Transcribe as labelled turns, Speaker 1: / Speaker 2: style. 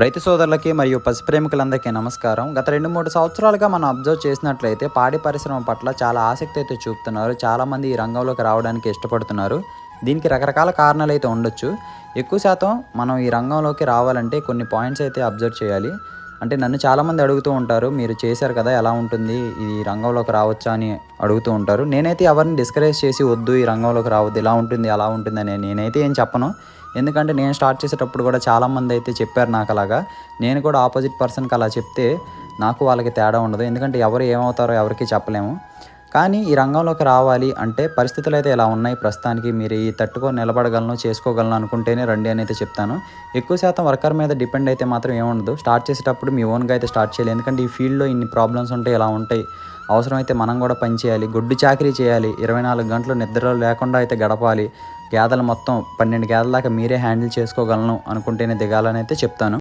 Speaker 1: రైతు సోదరులకి మరియు పశు ప్రేమికులందరికీ నమస్కారం. గత రెండు మూడు సంవత్సరాలుగా మనం అబ్జర్వ్ చేసినట్లయితే పాడి పరిశ్రమ పట్ల చాలా ఆసక్తి అయితే చూపుతున్నారు. చాలామంది ఈ రంగంలోకి రావడానికి ఇష్టపడుతున్నారు. దీనికి రకరకాల కారణాలు అయితే ఉండొచ్చు. ఎక్కువ శాతం మనం ఈ రంగంలోకి రావాలంటే కొన్ని పాయింట్స్ అయితే అబ్జర్వ్ చేయాలి. అంటే నన్ను చాలామంది అడుగుతూ ఉంటారు మీరు చేశారు కదా ఎలా ఉంటుంది ఈ రంగంలోకి రావచ్చా అని అడుగుతూ ఉంటారు. నేనైతే ఎవరిని డిస్కరేజ్ చేసి వద్దు ఈ రంగంలోకి రావద్దు ఇలా ఉంటుంది అలా ఉంటుంది అని నేనైతే ఏం చెప్పను. ఎందుకంటే నేను స్టార్ట్ చేసేటప్పుడు కూడా చాలామంది అయితే చెప్పారు నాకు అలాగా. నేను కూడా ఆపోజిట్ పర్సన్కి అలా చెప్తే నాకు వాళ్ళకి తేడా ఉండదు. ఎందుకంటే ఎవరు ఏమవుతారో ఎవరికి చెప్పలేము. కానీ ఈ రంగంలోకి రావాలి అంటే పరిస్థితులు అయితే ఇలా ఉన్నాయి? ప్రస్తుతానికి మీరు ఈ తట్టుకొని నిలబడగలను చేసుకోగలను అనుకుంటేనే రండి అని అయితే చెప్తాను. ఎక్కువ శాతం వర్కర్ మీద డిపెండ్ అయితే మాత్రం ఏముండదు స్టార్ట్ చేసేటప్పుడు మీ ఓన్గా అయితే స్టార్ట్ చేయాలి. ఎందుకంటే ఈ ఫీల్డ్లో ఇన్ని ప్రాబ్లమ్స్ ఉంటాయి ఇలా ఉంటాయి? అవసరమైతే మనం కూడా పని చేయాలి. గుడ్డు చాకరీ చేయాలి. ఇరవై నాలుగు గంటలు నిద్ర లేకుండా అయితే గడపాలి. గేదలు మొత్తం పన్నెండు గేదెల దాకా మీరే హ్యాండిల్ చేసుకోగలను అనుకుంటేనే దిగాలని అయితే చెప్తాను.